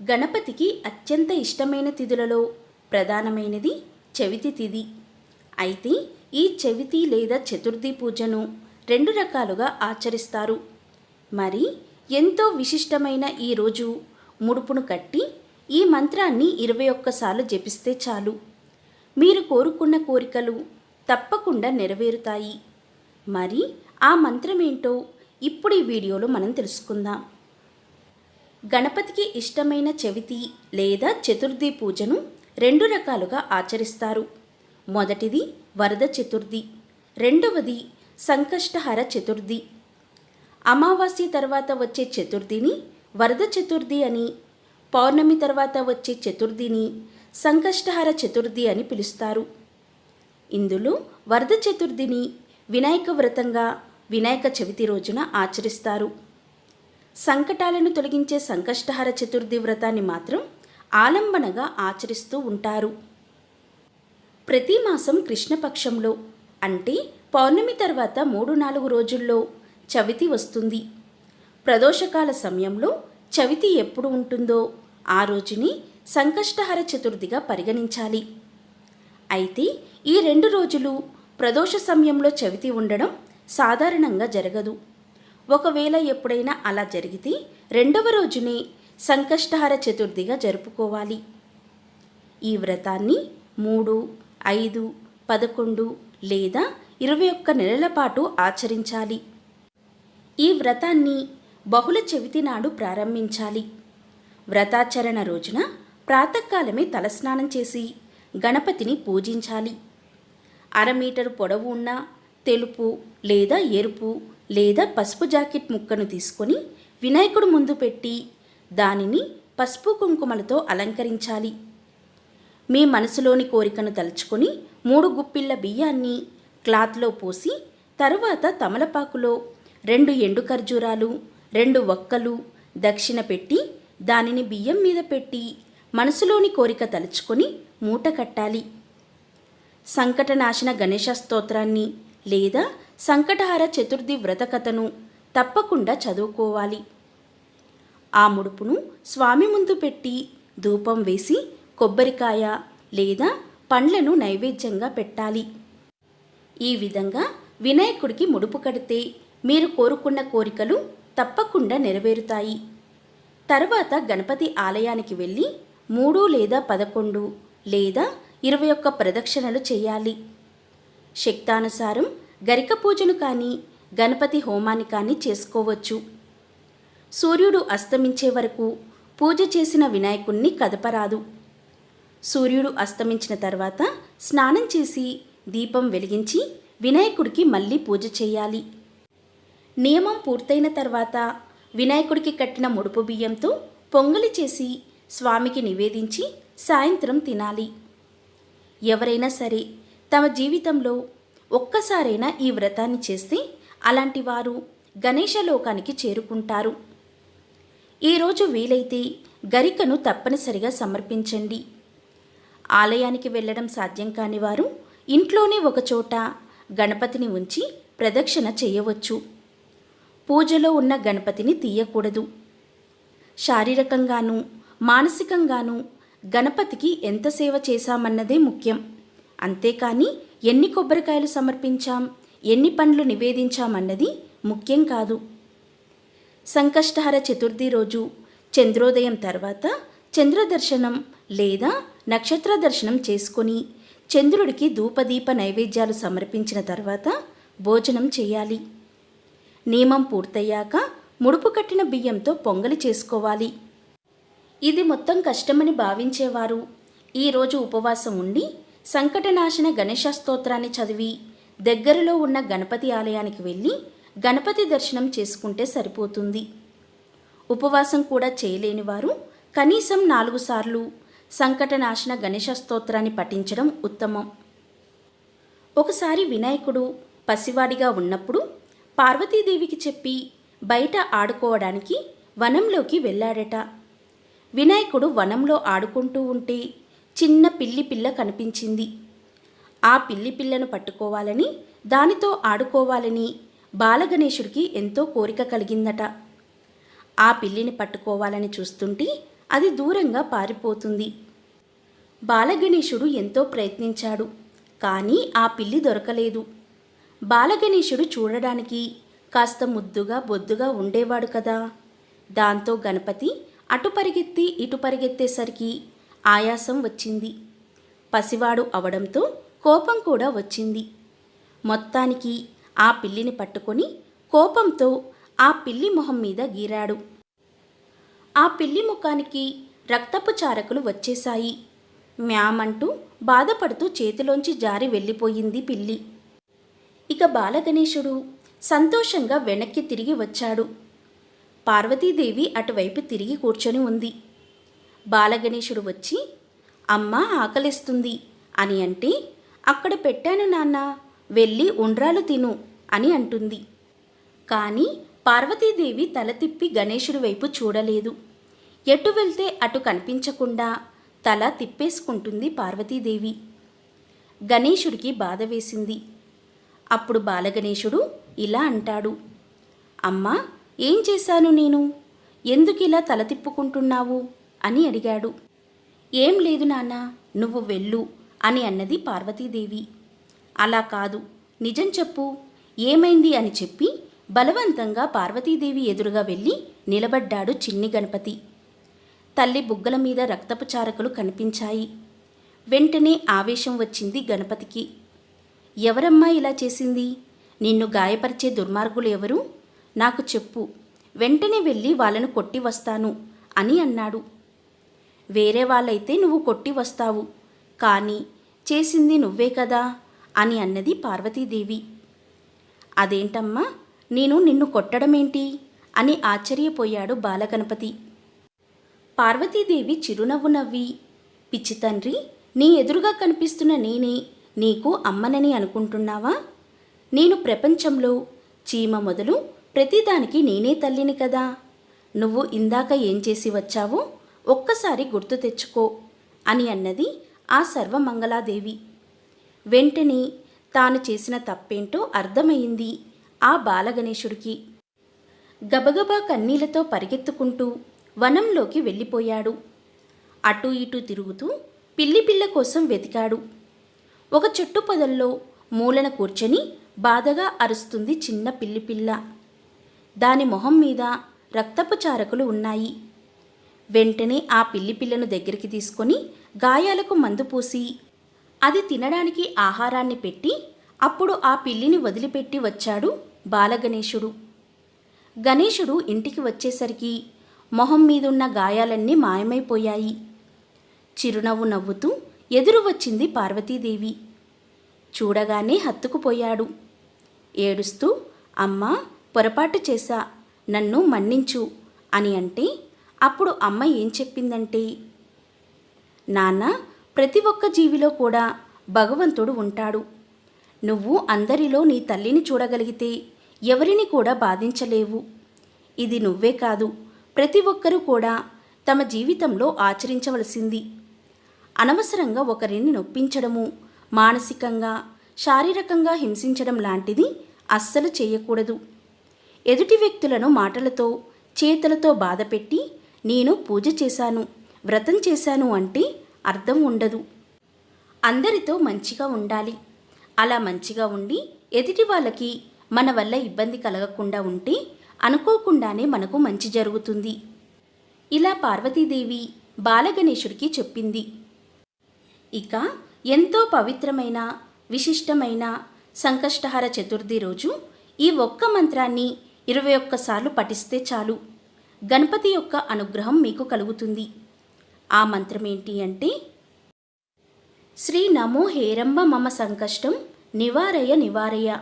గణపతికి అత్యంత ఇష్టమైన తిథులలో ప్రధానమైనది చవితి తిథి. అయితే ఈ చవితి లేదా చతుర్థి పూజను రెండు రకాలుగా ఆచరిస్తారు. మరి ఎంతో విశిష్టమైన ఈ రోజు ముడుపును కట్టి ఈ మంత్రాన్ని ఇరవై ఒక్కసార్లు జపిస్తే చాలు. మీరు కోరుకున్న కోరికలు తప్పకుండా నెరవేరుతాయి. మరి ఆ మంత్రమేంటో ఇప్పుడు ఈ వీడియోలో మనం తెలుసుకుందాం. గణపతికి ఇష్టమైన చవితి లేదా చతుర్థి పూజను రెండు రకాలుగా ఆచరిస్తారు. మొదటిది వరద చతుర్థి రెండవది సంకష్టహర చతుర్థి. అమావాస్య తర్వాత వచ్చే చతుర్థిని వరద చతుర్థి అని పౌర్ణమి తర్వాత వచ్చే చతుర్థిని సంకష్టహర చతుర్థి అని పిలుస్తారు. ఇందులో వరద చతుర్థిని వినాయక వ్రతంగా వినాయక చవితి రోజున ఆచరిస్తారు. సంకటాలను తొలగించే సంకష్టహర చతుర్థి వ్రతాన్ని మాత్రం ఆలంబనగా ఆచరిస్తూ ఉంటారు. ప్రతి మాసం కృష్ణపక్షంలో అంటే పౌర్ణమి తర్వాత మూడు నాలుగు రోజుల్లో చవితి వస్తుంది. ప్రదోషకాల సమయంలో చవితి ఎప్పుడు ఉంటుందో ఆ రోజుని సంకష్టహర చతుర్థిగా పరిగణించాలి. అయితే ఈ రెండు రోజులు ప్రదోష సమయంలో చవితి ఉండడం సాధారణంగా జరగదు. ఒకవేళ ఎప్పుడైనా అలా జరిగితే రెండవ రోజునే సంకష్టహార చతుర్థిగా జరుపుకోవాలి. ఈ వ్రతాన్ని మూడు ఐదు పదకొండు లేదా ఇరవై ఒక్క నెలల పాటు ఆచరించాలి. ఈ వ్రతాన్ని బహుళ చెవితి నాడు ప్రారంభించాలి. వ్రతాచరణ రోజున ప్రాతకాలమే తలస్నానం చేసి గణపతిని పూజించాలి. అర మీటరు పొడవు ఉన్న తెలుపు లేదా ఎరుపు లేదా పసుపు జాకెట్ ముక్కను తీసుకొని వినాయకుడు ముందు పెట్టి దానిని పసుపు కుంకుమలతో అలంకరించాలి. మీ మనసులోని కోరికను తలుచుకొని మూడు గుప్పిళ్ళ బియ్యాన్ని క్లాత్లో పోసి తరువాత తమలపాకులో రెండు ఎండు ఖర్జూరాలు రెండు వక్కలు దక్షిణ పెట్టి దానిని బియ్యం మీద పెట్టి మనసులోని కోరిక తలుచుకొని మూట కట్టాలి. సంకటనాశన గణేశ స్తోత్రాన్ని లేదా సంకటహార చతుర్థి వ్రతకథను తప్పకుండా చదువుకోవాలి. ఆ ముడుపును స్వామి ముందు పెట్టి ధూపం వేసి కొబ్బరికాయ లేదా పండ్లను నైవేద్యంగా పెట్టాలి. ఈ విధంగా వినాయకుడికి ముడుపు కడితే మీరు కోరుకున్న కోరికలు తప్పకుండా నెరవేరుతాయి. తర్వాత గణపతి ఆలయానికి వెళ్ళి మూడు లేదా పదకొండు లేదా ఇరవై ఒక్క ప్రదక్షిణలు చేయాలి. శక్తానుసారం గరిక పూజను కానీ గణపతి హోమాన్ని కానీ చేసుకోవచ్చు. సూర్యుడు అస్తమించే వరకు పూజ చేసిన వినాయకుణ్ణి కదపరాదు. సూర్యుడు అస్తమించిన తర్వాత స్నానం చేసి దీపం వెలిగించి వినాయకుడికి మళ్ళీ పూజ చేయాలి. నియమం పూర్తయిన తర్వాత వినాయకుడికి కట్టిన ముడుపు బియ్యంతో పొంగలి చేసి స్వామికి నివేదించి సాయంత్రం తినాలి. ఎవరైనా సరే తమ జీవితంలో ఒక్కసారైనా ఈ వ్రతాన్ని చేస్తే అలాంటి వారు గణేశలోకానికి చేరుకుంటారు. ఈరోజు వీలైతే గరికను తప్పనిసరిగా సమర్పించండి. ఆలయానికి వెళ్ళడం సాధ్యం కాని వారు ఇంట్లోనే ఒకచోట గణపతిని ఉంచి ప్రదక్షిణ చేయవచ్చు. పూజలో ఉన్న గణపతిని తీయకూడదు. శారీరకంగానూ మానసికంగానూ గణపతికి ఎంత సేవ చేశామన్నదే ముఖ్యం. అంతేకాని ఎన్ని కొబ్బరికాయలు సమర్పించాం ఎన్ని పండ్లు నివేదించామన్నది ముఖ్యం కాదు. సంకష్టహర చతుర్థి రోజు చంద్రోదయం తర్వాత చంద్రదర్శనం లేదా నక్షత్ర దర్శనం చేసుకొని చంద్రుడికి ధూపదీప నైవేద్యాలు సమర్పించిన తర్వాత భోజనం చేయాలి. నియమం పూర్తయ్యాక ముడుపు కట్టిన బియ్యంతో పొంగలి చేసుకోవాలి. ఇది మొత్తం కష్టమని భావించేవారు. ఈరోజు ఉపవాసం ఉండి సంకటనాశన గణేశ స్తోత్రాన్ని చదివి దగ్గరలో ఉన్న గణపతి ఆలయానికి వెళ్ళి గణపతి దర్శనం చేసుకుంటే సరిపోతుంది. ఉపవాసం కూడా చేయలేని వారు కనీసం నాలుగు సార్లు సంకటనాశన గణేశ స్తోత్రాన్ని పఠించడం ఉత్తమం. ఒకసారి వినాయకుడు పసివాడిగా ఉన్నప్పుడు పార్వతీదేవికి చెప్పి బయట ఆడుకోవడానికి వనంలోకి వెళ్ళాడట. వినాయకుడు వనంలో ఆడుకుంటూ ఉంటే చిన్న పిల్లి పిల్ల కనిపించింది. ఆ పిల్లి పిల్లను పట్టుకోవాలని దానితో ఆడుకోవాలని బాలగణేశుడికి ఎంతో కోరిక కలిగిందట. ఆ పిల్లిని పట్టుకోవాలని చూస్తుంటే అది దూరంగా పారిపోతుంది. బాలగణేశుడు ఎంతో ప్రయత్నించాడు కానీ ఆ పిల్లి దొరకలేదు. బాలగణేశుడు చూడడానికి కాస్త ముద్దుగా బొద్దుగా ఉండేవాడు కదా. దాంతో గణపతి అటు పరిగెత్తి ఇటు పరిగెత్తేసరికి ఆయాసం వచ్చింది. పసివాడు అవడంతో కోపం కూడా వచ్చింది. మొత్తానికి ఆ పిల్లిని పట్టుకొని కోపంతో ఆ పిల్లి మొహం మీద గీరాడు. ఆ పిల్లి ముఖానికి రక్తపు చారకులు వచ్చేశాయి. మ్యామంటూ బాధపడుతూ చేతిలోంచి జారి వెళ్ళిపోయింది పిల్లి. ఇక బాలగణేశుడు సంతోషంగా వెనక్కి తిరిగి వచ్చాడు. పార్వతీదేవి అటువైపు తిరిగి కూర్చొని ఉంది. బాలగణేశుడు వచ్చి అమ్మ ఆకలిస్తుంది అని అంటే అక్కడ పెట్టాను నాన్న వెళ్ళి ఉండ్రాలు తిను అని అంటుంది. కానీ పార్వతీదేవి తల తిప్పి గణేశుడి వైపు చూడలేదు. ఎటు వెళ్తే అటు కనిపించకుండా తల తిప్పేసుకుంటుంది పార్వతీదేవి. గణేశుడికి బాధ వేసింది. అప్పుడు బాలగణేశుడు ఇలా అంటాడు అమ్మా ఏం చేశాను నేను? ఎందుకిలా తల తిప్పుకుంటున్నావు? అని అడిగాడు. ఏం లేదు నాన్న నువ్వు వెళ్ళు అని అన్నది పార్వతీదేవి. అలా కాదు నిజం చెప్పు. ఏమైంది? అని చెప్పి బలవంతంగా పార్వతీదేవి ఎదురుగా వెళ్ళి నిలబడ్డాడు చిన్ని గణపతి. తల్లి బుగ్గల మీద రక్తపు చారకులు కనిపించాయి. వెంటనే ఆవేశం వచ్చింది గణపతికి. ఎవరమ్మా ఇలా చేసింది? నిన్ను గాయపరిచే దుర్మార్గులు ఎవరు? నాకు చెప్పు. వెంటనే వెళ్ళి వాళ్ళను కొట్టి వస్తాను అని అన్నాడు. వేరే వాళ్ళైతే నువ్వు కొట్టి వస్తావు. కానీ చేసింది నువ్వే కదా అని అన్నది పార్వతీదేవి. అదేంటమ్మా నేను నిన్ను కొట్టడమేంటి అని ఆశ్చర్యపోయాడు బాలగణపతి. పార్వతీదేవి చిరునవ్వు నవ్వి పిచ్చి తండ్రి నీ ఎదురుగా కనిపిస్తున్న నేనే నీకు అమ్మనని అనుకుంటున్నావా? నేను ప్రపంచంలో చీమ మొదలు ప్రతిదానికి నేనే తల్లిని కదా. నువ్వు ఇందాక ఏం చేసి వచ్చావో ఒక్కసారి గుర్తు తెచ్చుకో అని అన్నది ఆ సర్వమంగళాదేవి. వెంటనే తాను చేసిన తప్పేంటో అర్థమైంది ఆ బాలగణేశుడికి. గబగబా కన్నీళ్ళతో పరిగెత్తుకుంటూ వనంలోకి వెళ్ళిపోయాడు. అటూ ఇటూ తిరుగుతూ పిల్లి పిల్ల కోసం వెతికాడు. ఒక చెట్టు పొదల్లో మూలన కూర్చొని బాధగా అరుస్తుంది చిన్న పిల్లి పిల్ల. దాని మొహం మీద రక్తపు చారకులు ఉన్నాయి. వెంటనే ఆ పిల్లి పిల్లను దగ్గరికి తీసుకొని గాయాలకు మందు పూసి అది తినడానికి ఆహారాన్ని పెట్టి అప్పుడు ఆ పిల్లిని వదిలిపెట్టి వచ్చాడు బాలగణేశుడు. గణేశుడు ఇంటికి వచ్చేసరికి మొహం మీదున్న గాయాలన్నీ మాయమైపోయాయి. చిరునవ్వు నవ్వుతూ ఎదురు వచ్చింది పార్వతీదేవి. చూడగానే హత్తుకుపోయాడు. ఏడుస్తూ అమ్మా పొరపాటు చేశా నన్ను మన్నించు అని అంటే అప్పుడు అమ్మ ఏం చెప్పిందంటే నాన్న ప్రతి ఒక్క జీవిలో కూడా భగవంతుడు ఉంటాడు. నువ్వు అందరిలో నీ తల్లిని చూడగలిగితే ఎవరిని కూడా బాధించలేవు. ఇది నువ్వే కాదు ప్రతి ఒక్కరూ కూడా తమ జీవితంలో ఆచరించవలసింది. అనవసరంగా ఒకరిని నొప్పించడము మానసికంగా శారీరకంగా హింసించడం లాంటిది అస్సలు చేయకూడదు. ఎదుటి వ్యక్తులను మాటలతో చేతులతో బాధపెట్టి నేను పూజ చేశాను వ్రతం చేశాను అంటే అర్థం ఉండదు. అందరితో మంచిగా ఉండాలి. అలా మంచిగా ఉండి ఎదుటి వాళ్ళకి మన వల్ల ఇబ్బంది కలగకుండా ఉంటే అనుకోకుండానే మనకు మంచి జరుగుతుంది. ఇలా పార్వతీదేవి బాలగణేశుడికి చెప్పింది. ఇక ఎంతో పవిత్రమైన విశిష్టమైన సంకష్టహర చతుర్థి రోజు ఈ ఒక్క మంత్రాన్ని ఇరవై ఒక్కసార్లు పఠిస్తే చాలు. గణపతి యొక్క అనుగ్రహం మీకు కలుగుతుంది. ఆ మంత్రం ఏంటి అంటే శ్రీ నమో హేరంబ మమ సంకష్టం నివారయ నివారయ.